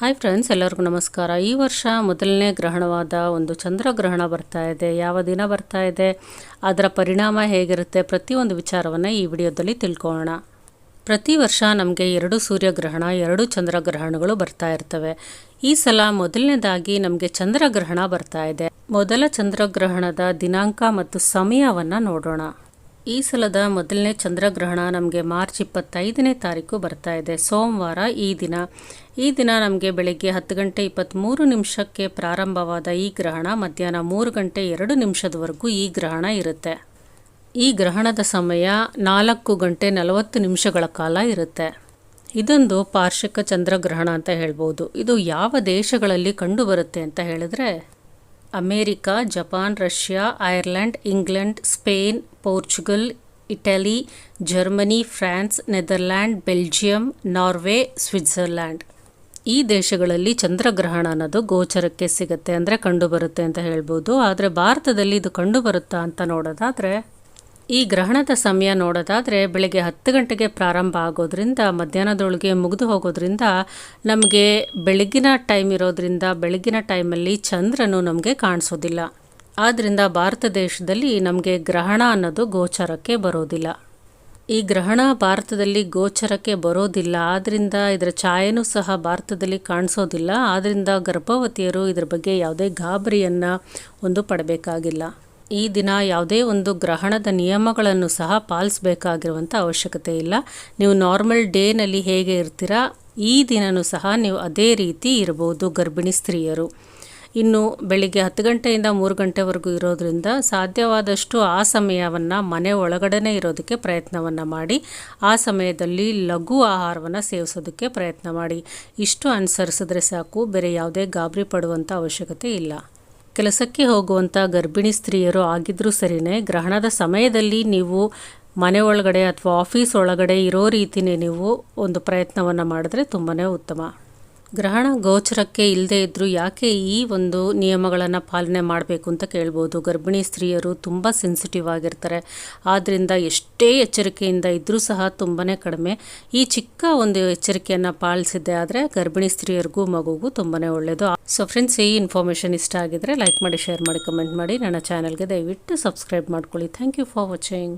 Hi friends ಎಲ್ಲರಿಗೂ ನಮಸ್ಕಾರ. ಈ ವರ್ಷ ಮೊದಲನೇ ಗ್ರಹಣವಾದ ಒಂದು ಚಂದ್ರಗ್ರಹಣ ಬರ್ತಾ ಇದೆ. ಯಾವ ದಿನ ಬರ್ತಾ ಇದೆ? ಅದರ ಪರಿಣಾಮ ಹೇಗಿರುತ್ತೆ? ಪ್ರತಿಯೊಂದು ವಿಚಾರವನ್ನು ಈ ವಿಡಿಯೋದಲ್ಲಿ ತಿಳ್ಕೊಳ್ಳೋಣ. ಪ್ರತಿ ವರ್ಷ ನಮಗೆ ಎರಡು ಸೂರ್ಯಗ್ರಹಣ ಎರಡು ಚಂದ್ರಗ್ರಹಣಗಳು ಬರ್ತಾ ಇರ್ತವೆ. ಈ ಸಲ ಮೊದಲನೇದಾಗಿ ನಮಗೆ ಚಂದ್ರಗ್ರಹಣ ಬರ್ತಾ ಇದೆ. ಮೊದಲ ಚಂದ್ರಗ್ರಹಣದ ದಿನಾಂಕ ಮತ್ತು ಸಮಯವನ್ನು ನೋಡೋಣ. ಈ ಸಲದ ಮೊದಲನೇ ಚಂದ್ರಗ್ರಹಣ ನಮಗೆ ಮಾರ್ಚ್ ಇಪ್ಪತ್ತೈದನೇ ತಾರೀಕು ಬರ್ತಾ ಇದೆ. ಸೋಮವಾರ ಈ ದಿನ. ಈ ದಿನ ನಮಗೆ ಬೆಳಗ್ಗೆ ಹತ್ತು ಗಂಟೆ ಇಪ್ಪತ್ತ್ಮೂರು ನಿಮಿಷಕ್ಕೆ ಪ್ರಾರಂಭವಾದ ಈ ಗ್ರಹಣ, ಮಧ್ಯಾಹ್ನ ಮೂರು ಗಂಟೆ ಎರಡು ನಿಮಿಷದವರೆಗೂ ಈ ಗ್ರಹಣ ಇರುತ್ತೆ. ಈ ಗ್ರಹಣದ ಸಮಯ ನಾಲ್ಕು ಗಂಟೆ ನಲವತ್ತು ನಿಮಿಷಗಳ ಕಾಲ ಇರುತ್ತೆ. ಇದೊಂದು ಪಾರ್ಶ್ವಿಕ ಚಂದ್ರಗ್ರಹಣ ಅಂತ ಹೇಳ್ಬೋದು. ಇದು ಯಾವ ದೇಶಗಳಲ್ಲಿ ಕಂಡುಬರುತ್ತೆ ಅಂತ ಹೇಳಿದ್ರೆ, America, Japan, Russia, Ireland, England, Spain Portugal, Italy, Germany, France, Netherland, Belgium, Norway, Switzerland. ಈ ದೇಶಗಳಲ್ಲಿ ಚಂದ್ರಗ್ರಹಣ ಅನ್ನೋದು ಗೋಚರಕ್ಕೆ ಸಿಗುತ್ತೆ ಅಂದರೆ ಕಂಡುಬರುತ್ತೆ ಅಂತ ಹೇಳ್ಬೋದು. ಆದರೆ ಭಾರತದಲ್ಲಿ ಇದು ಕಂಡುಬರುತ್ತಾ ಅಂತ ನೋಡೋದಾದರೆ, ಈ ಗ್ರಹಣದ ಸಮಯ ನೋಡೋದಾದರೆ ಬೆಳಗ್ಗೆ ಹತ್ತು ಗಂಟೆಗೆ ಪ್ರಾರಂಭ ಆಗೋದ್ರಿಂದ, ಮಧ್ಯಾಹ್ನದೊಳಗೆ ಮುಗಿದು ಹೋಗೋದ್ರಿಂದ ನಮಗೆ ಬೆಳಗಿನ ಟೈಮ್ ಇರೋದ್ರಿಂದ ಬೆಳಗಿನ ಟೈಮಲ್ಲಿ ಚಂದ್ರನು ನಮಗೆ ಕಾಣಿಸೋದಿಲ್ಲ. ಆದ್ದರಿಂದ ಭಾರತ ದೇಶದಲ್ಲಿ ನಮಗೆ ಗ್ರಹಣ ಅನ್ನೋದು ಗೋಚರಕ್ಕೆ ಬರೋದಿಲ್ಲ. ಈ ಗ್ರಹಣ ಭಾರತದಲ್ಲಿ ಗೋಚರಕ್ಕೆ ಬರೋದಿಲ್ಲ. ಆದ್ದರಿಂದ ಇದರ ಛಾಯೆನೂ ಸಹ ಭಾರತದಲ್ಲಿ ಕಾಣಿಸೋದಿಲ್ಲ. ಆದ್ದರಿಂದ ಗರ್ಭವತಿಯರು ಇದರ ಬಗ್ಗೆ ಯಾವುದೇ ಗಾಬರಿಯನ್ನು ಒಂದು ಪಡಬೇಕಾಗಿಲ್ಲ. ಈ ದಿನ ಯಾವುದೇ ಒಂದು ಗ್ರಹಣದ ನಿಯಮಗಳನ್ನು ಸಹ ಪಾಲಿಸಬೇಕಾಗಿರುವಂಥ ಅವಶ್ಯಕತೆ ಇಲ್ಲ. ನೀವು ನಾರ್ಮಲ್ ಡೇನಲ್ಲಿ ಹೇಗೆ ಇರ್ತೀರಾ, ಈ ದಿನವೂ ಸಹ ನೀವು ಅದೇ ರೀತಿ ಇರ್ಬೋದು ಗರ್ಭಿಣಿ ಸ್ತ್ರೀಯರು. ಇನ್ನು ಬೆಳಿಗ್ಗೆ ಹತ್ತು ಗಂಟೆಯಿಂದ ಮೂರು ಗಂಟೆವರೆಗೂ ಇರೋದರಿಂದ ಸಾಧ್ಯವಾದಷ್ಟು ಆ ಸಮಯವನ್ನು ಮನೆ ಒಳಗಡೆ ಇರೋದಕ್ಕೆ ಪ್ರಯತ್ನವನ್ನು ಮಾಡಿ, ಆ ಸಮಯದಲ್ಲಿ ಲಘು ಆಹಾರವನ್ನು ಸೇವಿಸೋದಕ್ಕೆ ಪ್ರಯತ್ನ ಮಾಡಿ. ಇಷ್ಟು ಅನುಸರಿಸಿದ್ರೆ ಸಾಕು, ಬೇರೆ ಯಾವುದೇ ಗಾಬರಿ ಪಡುವಂಥ ಅವಶ್ಯಕತೆ ಇಲ್ಲ. ಕೆಲಸಕ್ಕೆ ಹೋಗುವಂಥ ಗರ್ಭಿಣಿ ಸ್ತ್ರೀಯರು ಆಗಿದ್ದರೂ ಸರಿಯೇ ಗ್ರಹಣದ ಸಮಯದಲ್ಲಿ ನೀವು ಮನೆ ಒಳಗಡೆ ಅಥವಾ ಆಫೀಸ್ ಒಳಗಡೆ ಇರೋ ರೀತಿಯೇ ನೀವು ಒಂದು ಪ್ರಯತ್ನವನ್ನು ಮಾಡಿದ್ರೆ ತುಂಬಾ ಉತ್ತಮ. ಗ್ರಹಣ ಗೋಚರಕ್ಕೆ ಇಲ್ಲದೆ ಇದ್ದರೂ ಯಾಕೆ ಈ ಒಂದು ನಿಯಮಗಳನ್ನು ಪಾಲನೆ ಮಾಡಬೇಕು ಅಂತ ಕೇಳ್ಬೋದು. ಗರ್ಭಿಣಿ ಸ್ತ್ರೀಯರು ತುಂಬ ಸೆನ್ಸಿಟಿವ್ ಆಗಿರ್ತಾರೆ. ಆದ್ದರಿಂದ ಎಷ್ಟೇ ಎಚ್ಚರಿಕೆಯಿಂದ ಇದ್ದರೂ ಸಹ ತುಂಬಾ ಕಡಿಮೆ. ಈ ಚಿಕ್ಕ ಒಂದು ಎಚ್ಚರಿಕೆಯನ್ನು ಪಾಲಿಸಿದ್ದೆ ಆದರೆ ಗರ್ಭಿಣಿ ಸ್ತ್ರೀಯರಿಗೂ ಮಗುಗೂ ತುಂಬಾ ಒಳ್ಳೆಯದು ಸೊ ಫ್ರೆಂಡ್ಸ್ ಈ ಇನ್ಫಾರ್ಮೇಷನ್ ಇಷ್ಟ ಆಗಿದ್ರೆ ಲೈಕ್ ಮಾಡಿ ಶೇರ್ ಮಾಡಿ ಕಮೆಂಟ್ ಮಾಡಿ. ನನ್ನ ಚಾನಲ್ಗೆ ದಯವಿಟ್ಟು ಸಬ್ಸ್ಕ್ರೈಬ್ ಮಾಡ್ಕೊಳ್ಳಿ. Thank you for watching